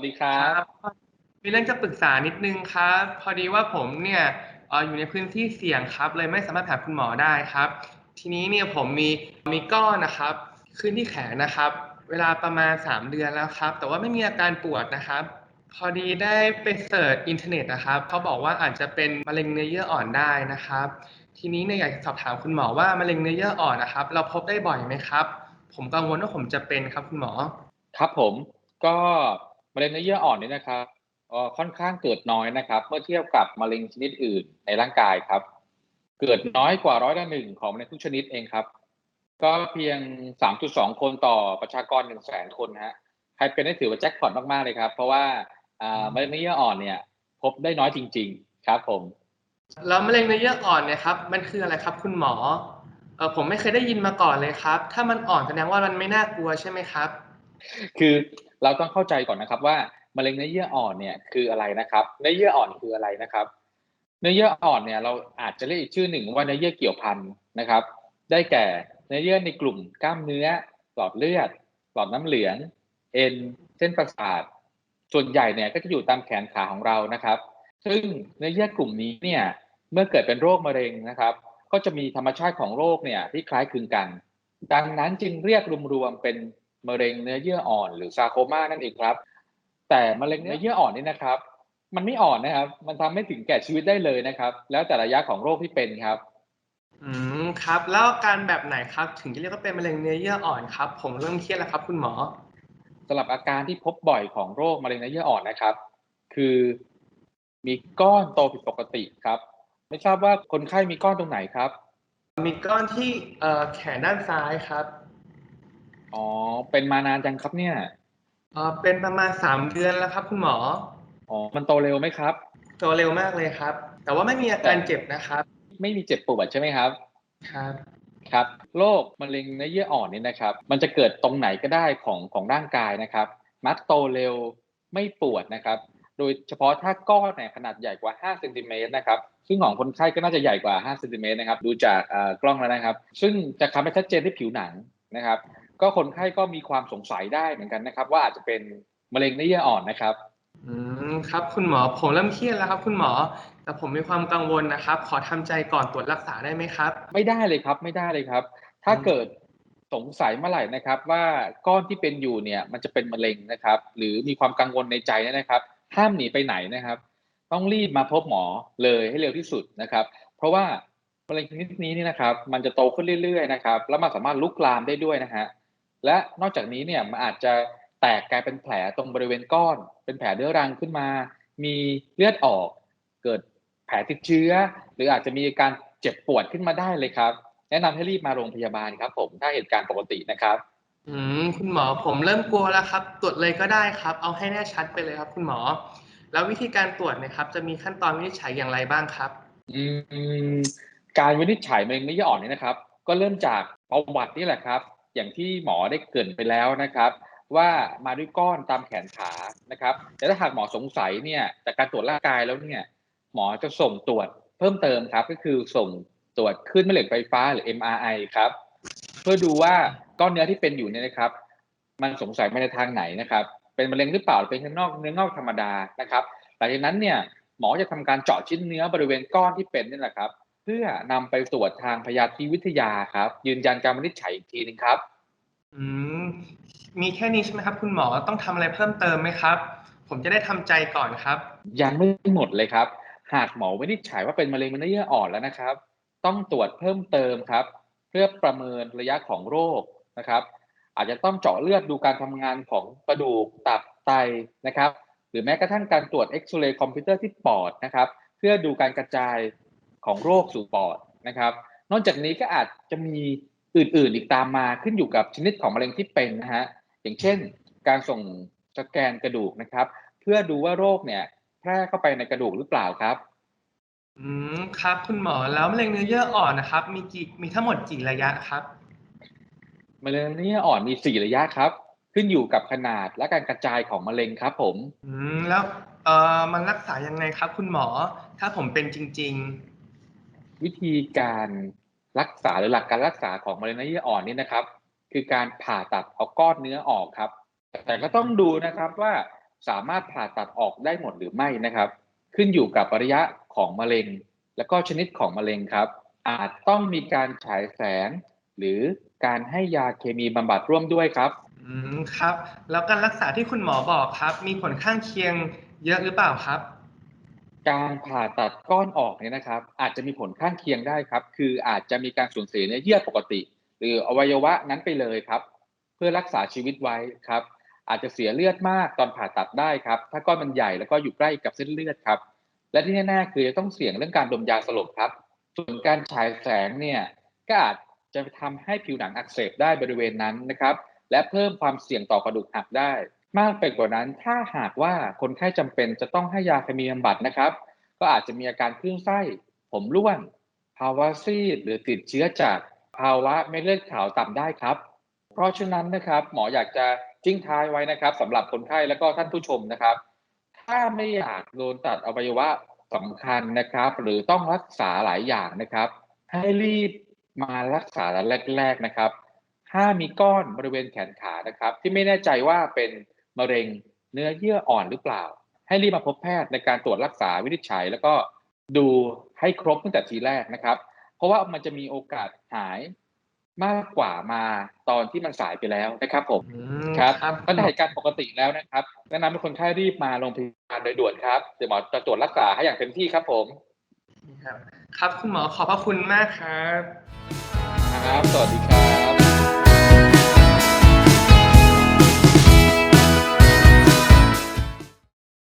วัสดีครัครับบมีเรื่องจะปรึกษานิดนึงครับ พอดีว่าผมเนี่ยเอ่ออยู่ในพื้นที่เสี่ยงครับ เลยไม่สามารถหาคุณหมอได้ครับ ทีนี้เนี่ยผมมีมีก้อนนะครับ ขึ้นที่แขนนะครับ เวลาประมาณ 3 เดือนแล้วครับ แต่ว่าไม่มีอาการปวดนะครับ พอดีได้ไปเสิร์ชอินเทอร์เน็ตนะครับเขาบอกว่าอาจจะเป็นมะเร็งเนื้อเยื่ออ่อนได้นะครับ ทีนี้เนี่ยอยากจะสอบถามคุณหมอว่ามะเร็งเนื้อเยื่ออ่อนนะครับ เราพบได้บ่อยไหมครับ ผมกังวลว่าผมจะเป็นครับคุณหมอ ครับผมก็ มะเร็งเนื้อเยื่ออ่อนนี่นะครับเอ่อค่อนข้างเกิดน้อยนะครับ เมื่อเทียบกับมะเร็งชนิดอื่นในร่างกายครับ เกิดน้อยกว่าร้อยละหนึ่งของมะเร็งทุกชนิดเองครับ ก็เพียง 3.2 คนต่อประชากร 1 0 0 0 0แสนคนฮะใครเป็นได้ถือว่าแจ็คพอตมากๆเลยครับ เพราะว่าอ่ามะเร็งเนื้อเยื่ออ่อนเนี่ย พบได้น้อยจริง ๆ ครับผมแล้วมะเร็งเนื้อเยื่ออ่อนเนี่ยครับมันคืออะไรครับ คุณหมอเออผมไม่เคยได้ยินมาก่อนเลยครับ ถ้ามันอ่อนแสดงว่ามันไม่น่ากลัวใช่ไหมครับ คือ เราต้องเข้าใจก่อนนะครับว่ามะเร็งเนื้อเยื่ออ่อนเนี่ยคืออะไรนะครับ เนื้อเยื่ออ่อนคืออะไรนะครับ เนื้อเยื่ออ่อนเนี่ยเราอาจจะเรียกอีกชื่อหนึ่งว่าเนื้อเยื่อเกี่ยวพันนะครับ ได้แก่เนื้อเยื่อในกลุ่มกล้ามเนื้อหลอดเลือดหลอดน้ำเหลือง เอ็น เส้นประสาท ส่วนใหญ่เนี่ยก็จะอยู่ตามแขนขาของเรานะครับ ซึ่งเนื้อเยื่อกลุ่มนี้เนี่ยเมื่อเกิดเป็นโรคมะเร็งนะครับ ก็จะมีธรรมชาติของโรคเนี่ยที่คล้ายคลึงกัน ดังนั้นจึงเรียกรวมๆเป็น มะเร็งเนื้อเยื่ออ่อนหรือซาโคมานั่นเองครับ แต่มะเร็งเนื้อเยื่ออ่อนนี่นะครับ มันไม่อ่อนนะครับ มันทำให้ถึงแก่ชีวิตได้เลยนะครับ แล้วแต่ระยะของโรคที่เป็นครับ อืมครับ แล้วอาการแบบไหนครับ ถึงจะเรียกว่าเป็นมะเร็งเนื้อเยื่ออ่อนครับ ผมเริ่มเครียดแล้วครับคุณหมอสำหรับอาการที่พบบ่อยของโรคมะเร็งเนื้อเยื่ออ่อนนะครับ คือมีก้อนโตผิดปกติครับ ไม่ทราบว่าคนไข้มีก้อนตรงไหนครับ มีก้อนที่เอ่อแขนด้านซ้ายครับ อ๋อ เป็นมานานจังครับเนี่ยเอ่อเป็นประมาณ3เดือนแล้วครับ คุณหมอ อ๋อ มันโตเร็วไหมครับ โตเร็วมากเลยครับ แต่ว่าไม่มีอาการเจ็บนะครับ ไม่มีเจ็บปวดใช่ไหมครับ ครับ ครับ โรคมะเร็งเนื้อเยื่ออ่อนเนี่ยนะครับ มันจะเกิดตรงไหนก็ได้ของของร่างกายนะครับ มักโตเร็วไม่ปวดนะครับ โดยเฉพาะถ้าก้อนเนี่ยขนาดใหญ่กว่า 5 เซนติเมตรนะครับ ซึ่งของคนไข้ก็น่าจะใหญ่กว่า 5 เซนติเมตรนะครับ ดูจากเอ่อกล้องแล้วนะครับ ซึ่งจะทำให้ชัดเจนที่ผิวหนังนะครับ ก็คนไข้ก็มีความสงสัยได้เหมือนกันนะครับ ว่าอาจจะเป็นมะเร็งเนื้อเยื่ออ่อนนะครับ อืมครับคุณหมอผมเริ่มเครียดแล้วครับคุณหมอ แต่ผมมีความกังวลนะครับ ขอทำใจก่อนตรวจรักษาได้ไหมครับ ไม่ได้เลยครับไม่ได้เลยครับ ถ้าอืมเกิดสงสัยเมื่อไหร่นะครับ ว่าก้อนที่เป็นอยู่เนี่ยมันจะเป็นมะเร็งนะครับ หรือมีความกังวลในใจเนี่ยนะครับ ห้ามหนีไปไหนนะครับ ต้องรีบมาพบหมอเลยให้เร็วที่สุดนะครับ เพราะว่ามะเร็งชนิดนี้นี่นะครับ มันจะโตขึ้นเรื่อยๆนะครับ แล้วมันสามารถลุกลามได้ด้วยนะฮะ และนอกจากนี้เนี่ยมันอาจจะแตกกลายเป็นแผลตรงบริเวณก้อน เป็นแผลเรื้อรังขึ้นมา มีเลือดออก เกิดแผลติดเชื้อ หรืออาจจะมีอาการเจ็บปวดขึ้นมาได้เลยครับ แนะนำให้รีบมาโรงพยาบาลครับ ผมถ้าเหตุการณ์ปกตินะครับ อืมคุณหมอผมเริ่มกลัวแล้วครับ ตรวจเลยก็ได้ครับ เอาให้แน่ชัดไปเลยครับ คุณหมอ แล้ววิธีการตรวจเนะครับ จะมีขั้นตอนวินิจฉัยอย่างไรบ้างครับ อืม การวินิจฉัยมะเร็งเนื้อเยื่ออ่อนเนี่ยนะครับ ก็เริ่มจากประวัตินี่แหละครับ อย่างที่หมอได้เกินไปแล้วนะครับ ว่ามาด้วยก้อนตามแขนขานะครับ แต่ถ้าหากหมอสงสัยเนี่ยจากการตรวจร่างกายแล้วเนี่ยหมอจะส่งตรวจเพิ่มเติมครับ ก็คือส่งตรวจคลื่นแม่เหล็กไฟฟ้าหรือ MRI ครับ เพื่อดูว่าก้อนเนื้อที่เป็นอยู่เนี่ยนะครับ มันสงสัยมาในทางไหนนะครับ เป็นมะเร็งหรือเปล่าเป็นเนื้องอกเนื้องอกธรรมดานะครับ หลังจากนั้นเนี่ยหมอจะทำการเจาะชิ้นเนื้อบริเวณก้อนที่เป็นนี่แหละครับ เพื่อนำไปตรวจทางพยาธิวิทยาครับ ยืนยันการวินิจฉัยอีกทีหนึงครับ อืมมีแค่นี้ใช่ไหมครับ คุณหมอต้องทำอะไรเพิ่มเติมไหมครับ ผมจะได้ทำใจก่อนครับ ยังไม่หมดเลยครับ หากหมอวินิจฉัยว่าเป็นมะเร็งเนื้อเยื่ออ่อนแล้วนะครับ ต้องตรวจเพิ่มเติมครับ เพื่อประเมินระยะของโรคนะครับ อาจจะต้องเจาะเลือดดูการทำงานของกระดูกตับไตนะครับ หรือแม้กระทั่งการตรวจเอ็กซเรย์คอมพิวเตอร์ที่ปอดนะครับ เพื่อดูการกระจาย ของโรคสู่ปอดนะครับ นอกจากนี้ก็อาจจะมีอื่นๆอีกตามมาขึ้นอยู่กับชนิดของมะเร็งที่เป็นนะฮะอย่างเช่น การส่งสแกนกระดูกนะครับ เพื่อดูว่าโรคเนี่ย แพร่เข้าไปในกระดูกหรือเปล่าครับ อืมครับ คุณหมอแล้วมะเร็งเนื้อเยื่ออ่อนนะครับ มีกี่มีทั้งหมดกี่ระยะครับมะเร็งเนื้อเยื่ออ่อนมี4ระยะครับ ขึ้นอยู่กับขนาดและการกระจายของมะเร็งครับ ผม อืมแล้วเอ่อมันรักษายังไงครับ คุณหมอ ถ้าผมเป็นจริง วิธีการรักษาหรือหลักการรักษาของมะเร็งเนื้อเยื่ออ่อนนี่นะครับ คือการผ่าตัดเอาก้อนเนื้อออกครับ แต่ก็ต้องดูนะครับว่าสามารถผ่าตัดออกได้หมดหรือไม่นะครับ ขึ้นอยู่กับระยะของมะเร็ง และก็ชนิดของมะเร็งครับ อาจต้องมีการฉายแสง หรือการให้ยาเคมีบำบัดร่วมด้วยครับอืมครับ แล้วการรักษาที่คุณหมอบอกครับ มีผลข้างเคียงเยอะหรือเปล่าครับ การผ่าตัดก้อนออกเนี่ยนะครับ อาจจะมีผลข้างเคียงได้ครับ คืออาจจะมีการสูญเสียเนื้อเยื่อปกติ หรืออวัยวะนั้นไปเลยครับ เพื่อรักษาชีวิตไว้ครับ อาจจะเสียเลือดมากตอนผ่าตัดได้ครับ ถ้าก้อนมันใหญ่แล้วก็อยู่ใกล้กับเส้นเลือดครับ และที่แน่ๆคือจะต้องเสี่ยงเรื่องการดมยาสลบครับ ส่วนการฉายแสงเนี่ยก็อาจจะทำให้ผิวหนังอักเสบได้บริเวณนั้นนะครับ และเพิ่มความเสี่ยงต่อกระดูกหักได้ มากไปกว่านั้น ถ้าหากว่าคนไข้จำเป็นจะต้องให้ยาเคมีบำบัดนะครับ ก็อาจจะมีอาการคลื่นไส้ ผมร่วง ภาวะซีดหรือติดเชื้อจากภาวะเม็ดเลือดขาวต่ำได้ครับ เพราะฉะนั้นนะครับหมออยากจะทิ้งท้ายไว้นะครับสำหรับคนไข้และก็ท่านผู้ชมนะครับ ถ้าไม่อยากโดนตัดอวัยวะสำคัญนะครับ หรือต้องรักษาหลายอย่างนะครับ ให้รีบมารักษาแรก ๆนะครับ ถ้ามีก้อนบริเวณแขนขานะครับ ที่ไม่แน่ใจว่าเป็น มะเร็งเนื้อเยื่ออ่อนหรือเปล่า ให้รีบมาพบแพทย์ในการตรวจรักษาวินิจฉัย แล้วก็ดูให้ครบตั้งแต่ทีแรกนะครับ เพราะว่ามันจะมีโอกาสหายมากกว่ามาตอนที่มันสายไปแล้วนะครับผมอืมครับครับก็ได้เหตุการณ์ปกติแล้วนะครับแนะนำให้คนไข้รีบมาโรงพยาบาลโดยด่วนครับเดี๋ยวหมอจะตรวจรักษาให้อย่างเต็มที่ครับผม ครับ ครับคุณหมอขอบพระคุณมากครับ ครับ สวัสดีครับ